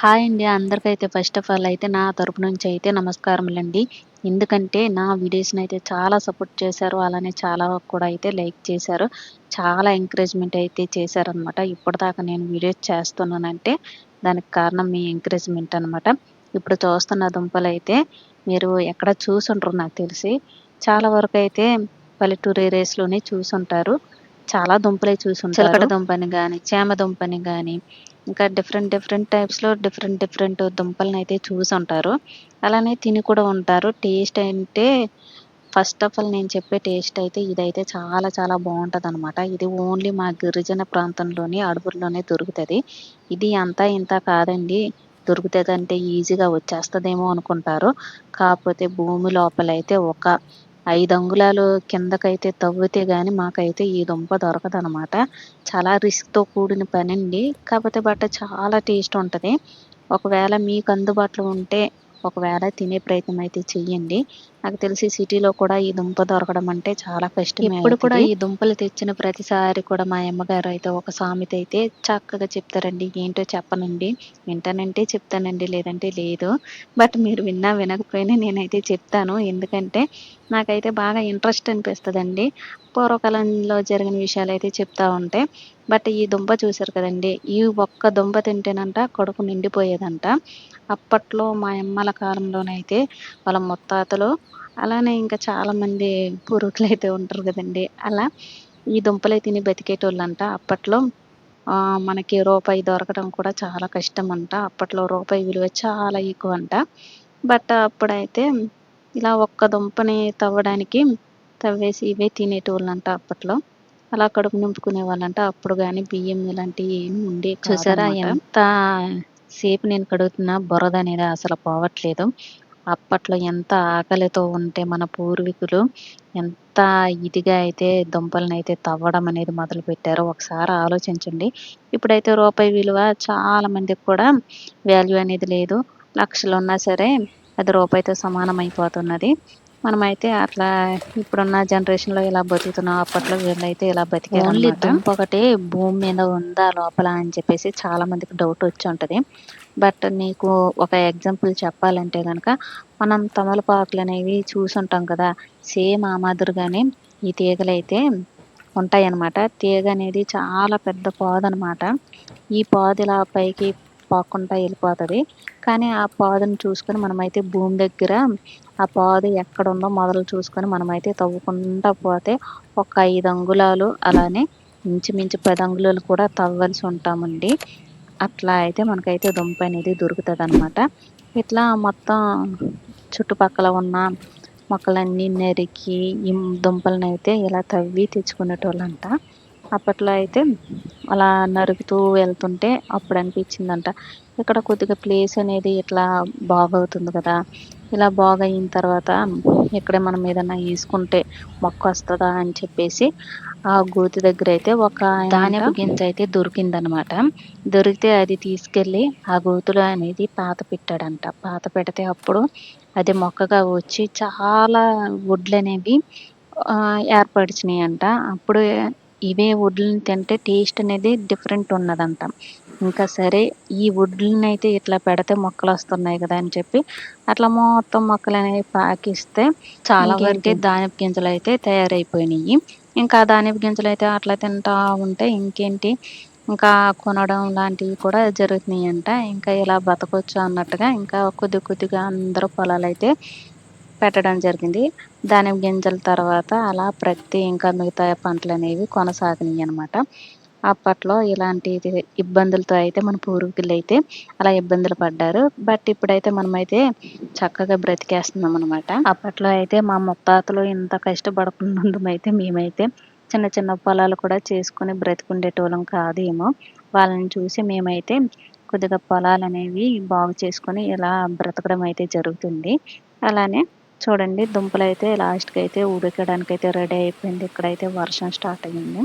Hi అండి. అందరికైతే first of all అయితే నా తరపు నుంచి అయితే నమస్కారములండి. ఎందుకంటే నా వీడియోస్ని అయితే చాలా సపోర్ట్ చేశారు. అలానే చాలా కూడా అయితే లైక్ చేశారు. చాలా ఎంకరేజ్మెంట్ అయితే చేశారనమాట ఇప్పటిదాకా నేను వీడియోస్ చేస్తున్నానంటే దానికి కారణం మీ ఎంకరేజ్మెంట్ అనమాట ఇప్పుడు చూస్తున్న దుంపలు అయితే మీరు ఎక్కడ చూసుంటారు నాకు తెలిసి చాలా వరకు అయితే పల్లెటూరు ఏరియాస్లోనే చూసుంటారు. చాలా దుంపలే చూసుంటారు. చిలకడ దుంపని కానీ చేమ దుంపని కానీ ఇంకా డిఫరెంట్ డిఫరెంట్ టైప్స్లో డిఫరెంట్ డిఫరెంట్ దుంపలను అయితే చూసి ఉంటారు అలానే తిని కూడా ఉంటారు. టేస్ట్ అంటే ఫస్ట్ ఆఫ్ ఆల్ నేను చెప్పే టేస్ట్ అయితే ఇదైతే చాలా చాలా బాగుంటుంది అనమాట ఇది ఓన్లీ మా గిరిజన ప్రాంతంలోని అడవుల్లోనే దొరుకుతుంది. ఇది అంతా ఇంత కాదండి. దొరుకుతుంది అంటే ఈజీగా వచ్చేస్తుందేమో అనుకుంటారు. కాకపోతే భూమి లోపలైతే ఒక ఐదు అంగుళాలు కిందకైతే తవ్వితే కానీ మాకైతే ఈ దుంప దొరకదనమాట. చాలా రిస్క్తో కూడిన పని అండి కాకపోతే బట్ చాలా టేస్ట్ ఉంటుంది. ఒకవేళ మీకు అందుబాటులో ఉంటే ఒకవేళ తినే ప్రయత్నం అయితే చెయ్యండి. నాకు తెలిసి సిటీలో కూడా ఈ దుంప దొరకడం అంటే చాలా కష్టం ఇప్పుడు కూడా ఈ దుంపలు తెచ్చిన ప్రతిసారి కూడా మా అమ్మగారు అయితే ఒక సామెత అయితే చక్కగా చెప్తారండి. ఏంటో చెప్పనండి. వింటానంటే చెప్తానండి. లేదంటే లేదు. బట్ మీరు విన్నా వినకపోయినా నేనైతే చెప్తాను. ఎందుకంటే నాకైతే బాగా ఇంట్రెస్ట్ అనిపిస్తుందండి. పూర్వకాలంలో జరిగిన విషయాలు అయితే చెప్తా ఉంటే బట్ ఈ దుంప చూశారు కదండి ఈ ఒక్క దుంప తింటేనంట కొడుకు నిండిపోయేదంట. అప్పట్లో మా అమ్మల కాలంలోనైతే వాళ్ళ ముత్తాతలు అలానే ఇంకా చాలామంది పురుగులు అయితే ఉంటారు కదండి అలా ఈ దుంపలే తిని బతికేటోళ్ళంట. అప్పట్లో మనకి రూపాయి దొరకడం కూడా చాలా కష్టం అంట అప్పట్లో రూపాయి విలువ చాలా ఎక్కువ అంట బట్ అప్పుడైతే ఇలా ఒక్క దుంపని తవ్వడానికి తవ్వేసి ఇవే తినేటోళ్ళంట అప్పట్లో. అలా కడుపు నింపుకునే వాళ్ళంట. అప్పుడు కానీ బియ్యం ఇలాంటివి ఏమి ఉండే చూసారా ఎంత సేపు నేను కడుగుతున్నా బురద అనేది అసలు పోవట్లేదు. అప్పట్లో ఎంత ఆకలితో ఉంటే మన పూర్వీకులు ఎంత ఇదిగా అయితే దుంపలను అయితే తవ్వడం అనేది మొదలు పెట్టారో ఒకసారి ఆలోచించండి. ఇప్పుడైతే రూపాయి విలువ చాలా మందికి కూడా వాల్యూ అనేది లేదు. లక్షలు ఉన్నా సరే అది రూపాయితో సమానం అయిపోతున్నది. మనమైతే అట్లా ఇప్పుడున్న జనరేషన్లో ఇలా బతుకుతున్నాం అప్పట్లో వీళ్ళైతే ఇలా బతికారు ఓన్లీ దుంప ఒకటి భూమి మీద ఉందా లోపల అని చెప్పేసి చాలా మందికి డౌట్ వచ్చి ఉంటుంది. బట్ నీకు ఒక ఎగ్జాంపుల్ చెప్పాలంటే కనుక మనం తమలపాకులు అనేవి చూసుంటాం కదా సేమ్ ఆ మాదిరిగానే ఈ తీగలు అయితే ఉంటాయన్నమాట. తీగ అనేది చాలా పెద్ద పాదు అనమాట ఈ పాదు ఇలా పైకి పోకుండా వెళ్ళిపోతుంది. కానీ ఆ పాదును చూసుకొని మనమైతే భూమి దగ్గర ఆ పాదు ఎక్కడ ఉందో మొదలు చూసుకొని మనమైతే తవ్వుకుంటా పోతే ఒక ఐదు అంగుళాలు అలానే ఇంచుమించు పది అంగుళాలు కూడా తవ్వాల్సి ఉంటామండి. అట్లా అయితే మనకైతే దుంప అనేది దొరుకుతుంది అనమాట ఇట్లా మొత్తం చుట్టుపక్కల ఉన్న మొక్కలన్నీ నరికి ఈ దుంపలను అయితే ఇలా తవ్వి తెచ్చుకునేటోళ్ళంట. అప్పట్లో అయితే అలా నరుకుతూ వెళ్తుంటే అప్పుడు అనిపించిందంట. ఇక్కడ కొద్దిగా ప్లేస్ అనేది ఇట్లా బాగవుతుంది కదా. ఇలా బాగయిన తర్వాత ఇక్కడే మనం ఏదైనా వేసుకుంటే మొక్క వస్తుందా అని చెప్పేసి ఆ గోతి దగ్గర అయితే ఒక ధాన్యపు గింజ అయితే దొరికిందనమాట. దొరికితే అది తీసుకెళ్ళి ఆ గోతులో అనేది పాత పెట్టాడంట. పాత పెడితే అప్పుడు అది మొక్కగా వచ్చి చాలా వడ్లు అనేవి ఏర్పరిచినాయి అంట అప్పుడు ఇవే వడ్లను తింటే టేస్ట్ అనేది డిఫరెంట్ ఉన్నదంట. ఇంకా సరే ఈ వడ్లను అయితే ఇట్లా పెడితే మొక్కలు వస్తున్నాయి కదా అని చెప్పి అట్లా మొత్తం మొక్కలు అనేవి పాకిస్తే చాలా వరకు ధాన్యపు గింజలు అయితే తయారైపోయినాయి ఇంకా ధాన్యపు గింజలు అయితే అట్లా తింటా ఉంటే ఇంకేంటి? ఇంకా కొనడం లాంటివి కూడా జరుగుతున్నాయి అంట ఇంకా ఇలా బతకొచ్చు అన్నట్టుగా ఇంకా కొద్ది కొద్దిగా అందరూ పొలాలు అయితే పెట్టడం జరిగింది. దానిమ్మ గింజల తర్వాత అలా ప్రతి ఇంకా మిగతా పంటలు అనేవి కొనసాగినాయి అనమాట అప్పట్లో ఇలాంటి ఇబ్బందులతో అయితే మన పూర్వీకులు అయితే అలా ఇబ్బందులు పడ్డారు. బట్ ఇప్పుడైతే మనమైతే చక్కగా బ్రతికేస్తున్నాం అనమాట అప్పట్లో అయితే మా ముత్తాతలు ఇంత కష్టపడకుండా మేమైతే చిన్న చిన్న పొలాలు కూడా చేసుకుని బ్రతికుండేటోళ్ళం కాదేమో వాళ్ళని చూసి మేమైతే కొద్దిగా పొలాలు అనేవి బాగు చేసుకొని ఇలా బ్రతకడం అయితే జరుగుతుంది. అలానే చూడండి దుంపలు అయితే లాస్ట్కి అయితే ఉడకడానికి అయితే రెడీ అయిపోయింది. ఇక్కడైతే వర్షం స్టార్ట్ అయ్యింది.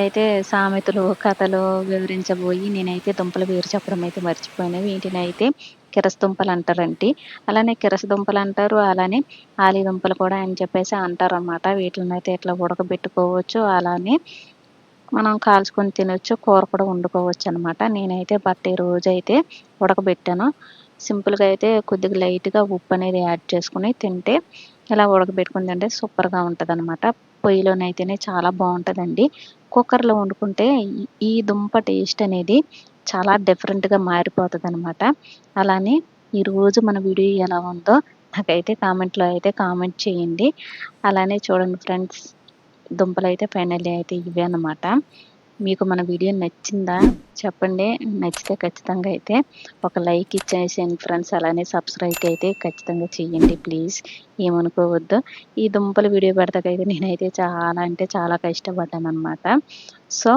అయితే సామెతలు కథలు వివరించబోయి నేనైతే దుంపలు పేరు చెప్పడం అయితే మర్చిపోయాను. వీటిని అయితే కిరస దుంపలు అంటారండి. అలానే కిరస దుంపలు అంటారు అలానే ఆలి దుంపలు కూడా అని చెప్పేసి అంటారు అనమాట వీటిని అయితే ఇట్లా ఉడకబెట్టుకోవచ్చు అలానే మనం కాల్చుకొని తినొచ్చు కూర కూడా వండుకోవచ్చు అనమాట నేనైతే బట్ట రోజు అయితే ఉడకబెట్టాను. సింపుల్గా అయితే కొద్దిగా లైట్గా ఉప్పు అనేది యాడ్ చేసుకుని తింటే ఇలా ఉడకబెట్టుకుని తింటే సూపర్గా ఉంటుంది అనమాట పొయ్యిలోనైతేనే చాలా బాగుంటుందండి కుక్కర్లో వండుకుంటే ఈ దుంప టేస్ట్ అనేది చాలా డిఫరెంట్గా మారిపోతుంది అనమాట అలానే ఈరోజు మన వీడియో ఎలా ఉందో నాకైతే కామెంట్లో అయితే కామెంట్ చేయండి. అలానే చూడండి ఫ్రెండ్స్ దుంపలు అయితే ఫైనల్ అయితే ఇవే అనమాట. మీకు మన వీడియో నచ్చిందా చెప్పండి. నచ్చితే ఖచ్చితంగా అయితే ఒక లైక్ ఇచ్చేసేయండి ఫ్రెండ్స్ అలానే సబ్స్క్రైబ్ అయితే ఖచ్చితంగా చేయండి ప్లీజ్. ఏమనుకోవద్దు. ఈ దుంపల వీడియో పెడతాకైతే నేనైతే చాలా అంటే చాలా కష్టపడ్డాను అనమాట సో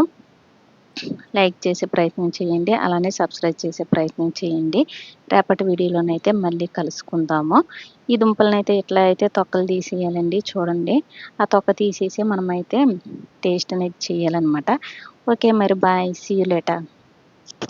లైక్ చేసే ప్రయత్నం చేయండి. అలానే సబ్స్క్రైబ్ చేసే ప్రయత్నం చేయండి. రేపటి వీడియోలోనైతే మళ్ళీ కలుసుకుందాము. ఈ దుంపలనైతే ఎట్లా అయితే తొక్కలు తీసేయాలండి చూడండి. ఆ తొక్క తీసేసి మనమైతే టేస్ట్ అనేది చేయాలన్నమాట. Okay, Mary. Bye. See you later.